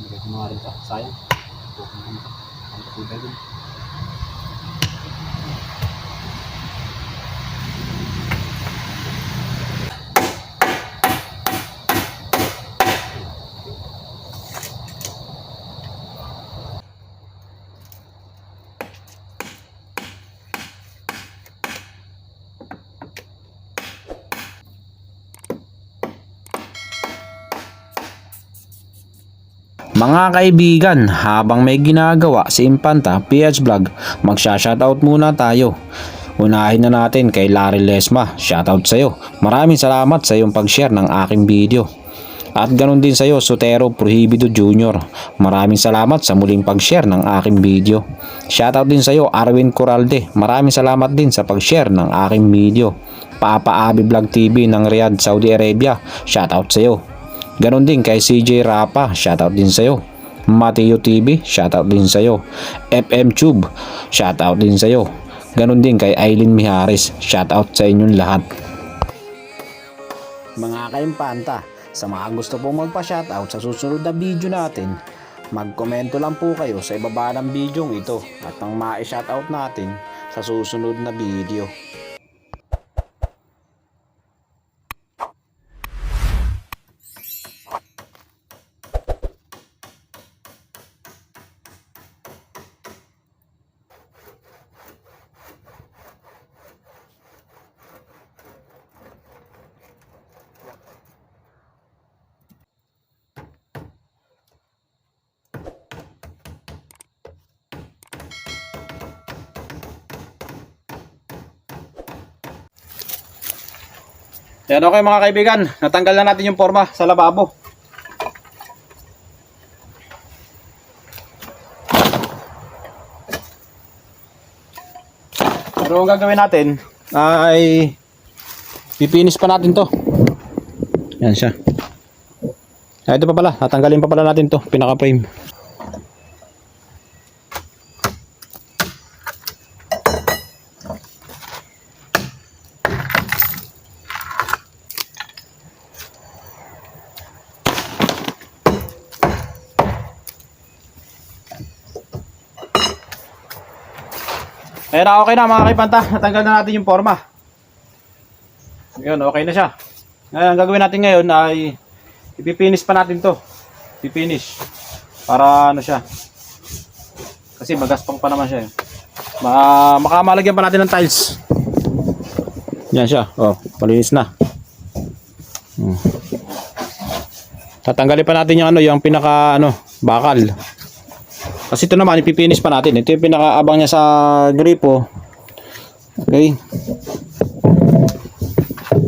Hindi ko mga rin ito. Sayang. Ang tubig Mga kaibigan, habang may ginagawa si Impanta PH Vlog, magsha-shoutout muna tayo. Unahin na natin kay Larry Lesma, shoutout sa'yo. Maraming salamat sa iyong pag-share ng aking video. At ganun din sa'yo, Sotero Prohibido Jr. Maraming salamat sa muling pag-share ng aking video. Shoutout din sa'yo, Arwin Coralde. Maraming salamat din sa pag-share ng aking video. Papa Abi Vlog TV ng Riyadh, Saudi Arabia. Shoutout sa'yo. Ganon din kay CJ Rapa, shoutout din sa'yo. Mateo TV, shoutout din sa'yo. FM Tube, shoutout din sa'yo. Ganon din kay Aileen Mihares, shoutout sa inyong lahat. Mga kaimpanta, sa mga gusto pong magpa-shoutout sa susunod na video natin, magkomento lang po kayo sa ibaba ng video ito at nang ma-shoutout natin sa susunod na video. Yan okay mga kaibigan, natanggal na natin yung forma sa lababo. Pero ang gagawin natin ay pipinis pa natin to. Yan siya. Ah, ito pa pala, tatanggalin pa pala natin to, pinaka Ayan na, okay na mga kaipanta. Natanggal na natin yung forma. Yun, okay na siya. Ngayon, ang gagawin natin ngayon ay ipipinis pa natin to. Pipinish. Para ano siya. Kasi magaspang pa naman siya. eh. Ma makamalagyan pa natin ng tiles. Yan siya. Oh, malinis na. Hmm. Tatanggalin pa natin yung ano, yung pinaka ano, bakal. Kasi ito naman, ipipinis pa natin. Ito yung pinakaabang niya sa gripo. Okay.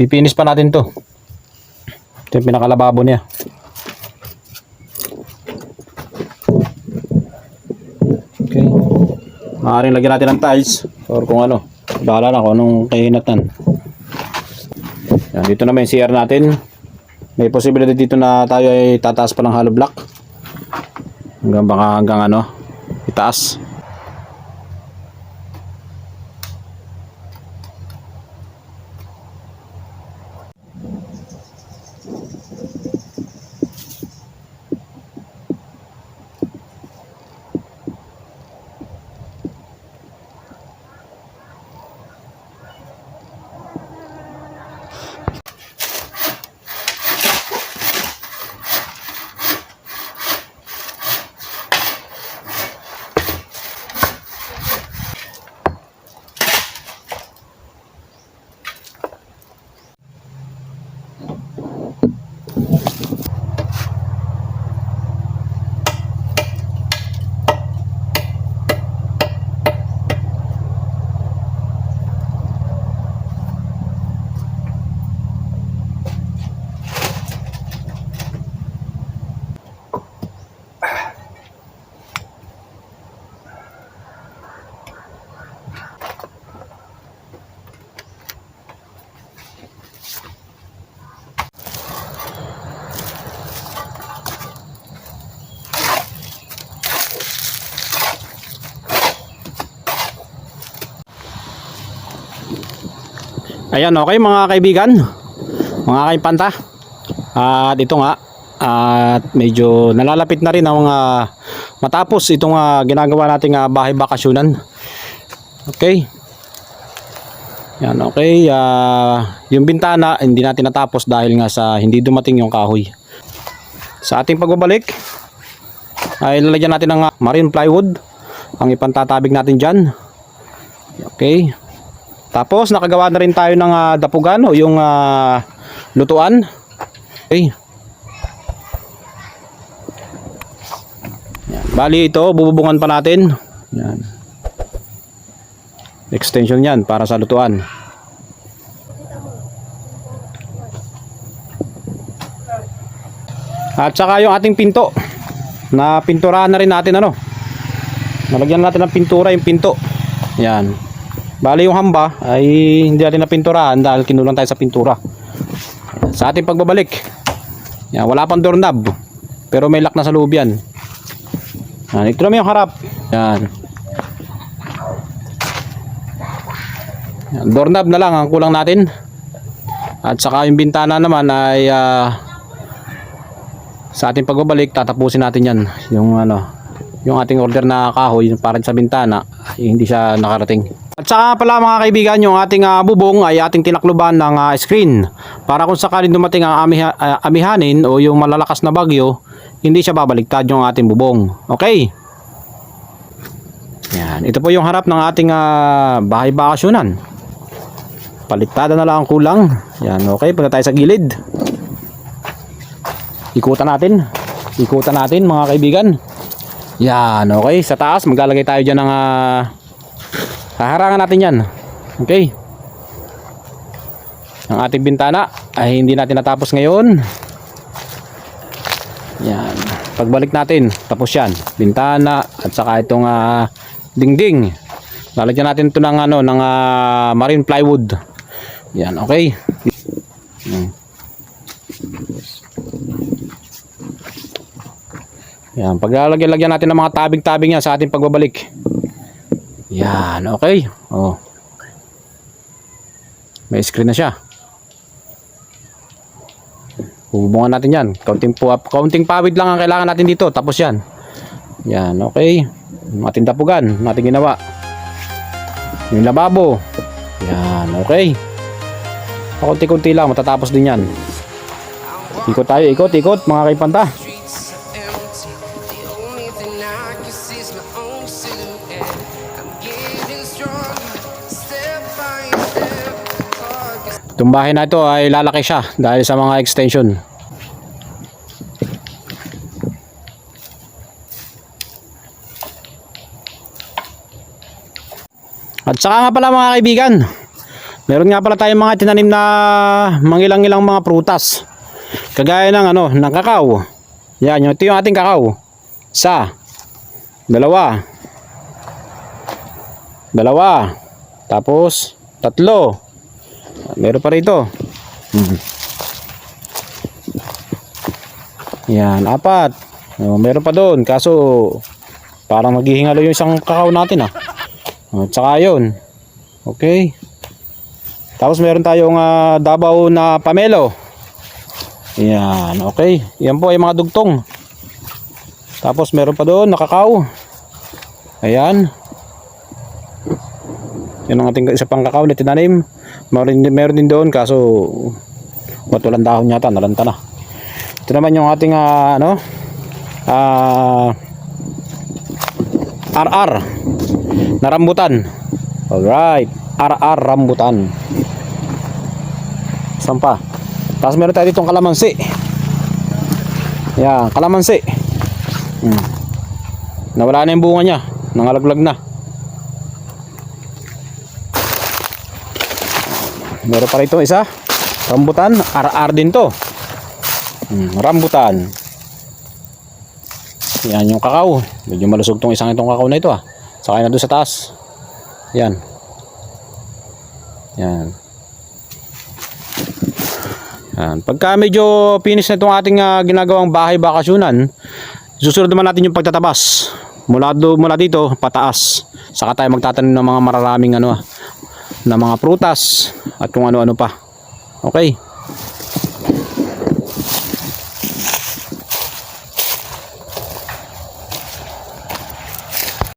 Pipinis pa natin to. Ito yung pinakalababo niya. Okay. Maaaring lagyan natin ng tiles or kung ano. Bahala na kung anong kahinatan. Yan, dito naman yung CR natin. May posibilidad dito na tayo ay tataas pa ng hollow block hanggang baka hanggang ano itaas Ayan, okay mga kaibigan. Mga kaimpanta. At ito nga. At medyo nalalapit na rin ang mga matapos itong ah, ginagawa nating ah, bahay bakasyonan. Okay. Yan, okay. Ah, yung bintana, hindi natin natapos dahil nga sa hindi dumating yung kahoy. Sa ating pagbabalik, ay lalagyan natin ng marine plywood. Ang ipantatabig natin dyan. Okay. Tapos, nakagawa na rin tayo ng ah, dapugan o yung ah, lutuan. Okay. Yan. Bali ito, bububungan pa natin. Yan. Extension yan para sa lutuan. At saka yung ating pinto na pinturahan na rin natin ano. Nalagyan natin ng pintura yung pinto. Yan. Bali yung hamba ay hindi natin napinturahan dahil kinulang tayo sa pintura. Sa ating pagbabalik. Yan, wala pang doorknob. Pero may lock na sa loob yan. Yan, ito naman yung harap. Yan. Yan, doorknob na lang ang kulang natin. At saka yung bintana naman ay ah, sa ating pagbabalik tatapusin natin yan. Yung ano, yung ating order na kahoy para sa bintana ay hindi siya nakarating. At saka pala mga kaibigan, yung ating ah, bubong ay ating tinakluban ng ah, screen para kung sakaling dumating ang amiha, ah, amihanin o yung malalakas na bagyo, hindi siya babaliktad yung ating bubong. Okay? Yan, ito po yung harap ng ating ah, bahay bakasyonan. Paliktada na lang ang kulang. Yan, okay. Punta tayo sa gilid. Ikutan natin. Ikutan natin mga kaibigan. Yan, okay. Sa taas, maglalagay tayo dyan ng ah, haharangan natin yan. Okay. Ang ating bintana ay hindi natin natapos ngayon. Yan. Pagbalik natin, tapos yan. Bintana at saka itong ah, dingding. Lalagyan natin ito ng ano, ng ah, marine plywood. Yan, okay. Yan, paglalagyan-lagyan natin ng mga tabing-tabing yan sa ating pagbabalik. Yan, okay. Oh. May screen na siya. Hubungan natin yan. Kaunting, pu kaunting pawid lang ang kailangan natin dito. Tapos yan. Yan, okay. Ating dapugan. ating ginawa. Yung lababo. Yan, okay. Kaunti-kunti lang. Matatapos din yan. Ikot tayo, ikot, ikot mga kaipanta. Itong bahay na ito ay lalaki siya dahil sa mga extension. At saka nga pala mga kaibigan, meron nga pala tayong mga tinanim na mangilang-ilang mga prutas. Kagaya ng ano, ng kakao. Yan, ito yung ating kakao. Isa, dalawa, dalawa, tapos tatlo, Meron pa rito. Yan, apat. Oh, meron pa doon. Kaso, parang maghihingalo yung isang kakao natin ah. At saka yun. Okay. Tapos meron tayong ah, dabaw na pamelo. Yan, okay. Yan po ay mga dugtong. Tapos meron pa doon na kakao. Ayan. Yan ang ating isa pang kakao na tinanim. Meron, din- meron din doon kaso matulang dahon yata, nalanta na. Ito naman yung ating ah, ano ah RR na rambutan. Alright, RR rambutan. Saan pa? Tapos meron tayo ditong kalamansi. Yan, kalamansi. Hmm. Nawala na yung bunga niya. Nangalaglag na. Meron pa rito isa. Rambutan. RR din to. Hmm, rambutan. Yan yung kakao. Medyo malusog tong isang itong kakao na ito ah. Sakay na doon sa taas. Yan. Yan. Yan. Pagka medyo finish na itong ating ah, ginagawang bahay bakasyonan, susunod naman natin yung pagtatabas. Mula, do, mula dito, pataas. Saka tayo magtatanim ng mga mararaming ano ah, na mga prutas at kung ano-ano pa. Okay.